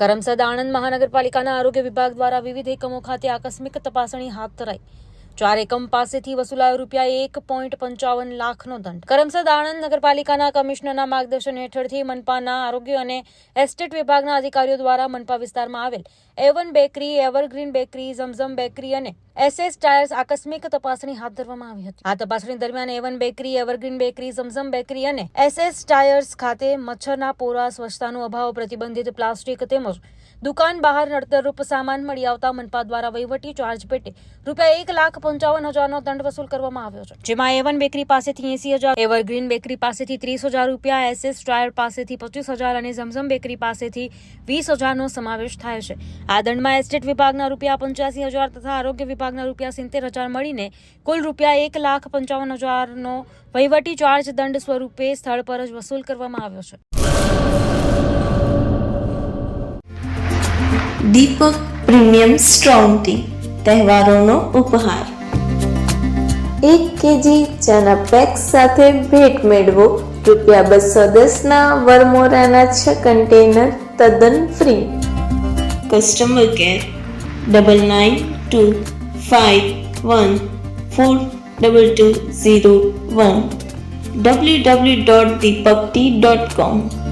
કરમસદ આણંદ મહાનગરપાલિકાના આરોગ્ય વિભાગ દ્વારા વિવિધ એકમો ખાતે આકસ્મિક તપાસણી હાથ ધરાઈ. ચાર એકમ પાસેથી વસૂલાયો રૂપિયા એક પોઈન્ટ પંચાવન લાખનો દંડ. કરમસદ આણંદ નગરપાલિકાના કમિશનરના માર્ગદર્શન હેઠળથી મનપાના આરોગ્ય અને એસ્ટેટ વિભાગના અધિકારીઓ દ્વારા મનપા વિસ્તારમાં આવેલ Avon bakery, Evergreen bakery, Zamzam bakery અને એસએસ ટાયર્સ આકસ્મિક તપાસણી હાથ ધરવામાં આવી હતી. આ તપાસણી દરમિયાન Avon bakery Evergreen bakery Zamzam bakery અને એસએસ ટાયર્સ ખાતે મચ્છરના પોરા, સ્વચ્છતાનો અભાવ, પ્રતિબંધિત પ્લાસ્ટિક તેમજ દુકાન બહાર નડતરરૂપ સામાન મળી આવતા મનપા દ્વારા વહીવટી ચાર્જ પેટે રૂપિયા એક લાખ પંચાવન હજારનો દંડ વસૂલ કરવામાં આવ્યો છે. જેમાં એવન બેકરી પાસેથી એસી હજાર એવરગ્રીન બેકરી પાસેથી ત્રીસ હજાર રૂપિયા એસએસ ટાયર પાસેથી પચીસ હજાર અને ઝમઝમ બેકરી પાસેથી વીસ હજારનો સમાવેશ થાય છે. આ દંડમાં એસ્ટેટ વિભાગના રૂપિયા પંચ્યાસી હજાર તથા આરોગ્ય વિભાગના રૂપિયા સિત્તેર હજાર મળીને કુલ રૂપિયા એક લાખ પંચાવન હજારનો વહીવટી ચાર્જ દંડ સ્વરૂપે સ્થળ પર જ વસૂલ કરવામાં આવ્યો છે. દીપક પ્રીમિયમ સ્ટ્રોંગ ટી, તહેવારોનો ઉપહાર. એક કેજી ચાના પેક સાથે ભેટ મેળવો, રૂપિયા બસો દસના વરમોરાના છ કન્ટેનર તદ્દન free. Customer care, double nine two five one four double two zero one. Www.deepakti.com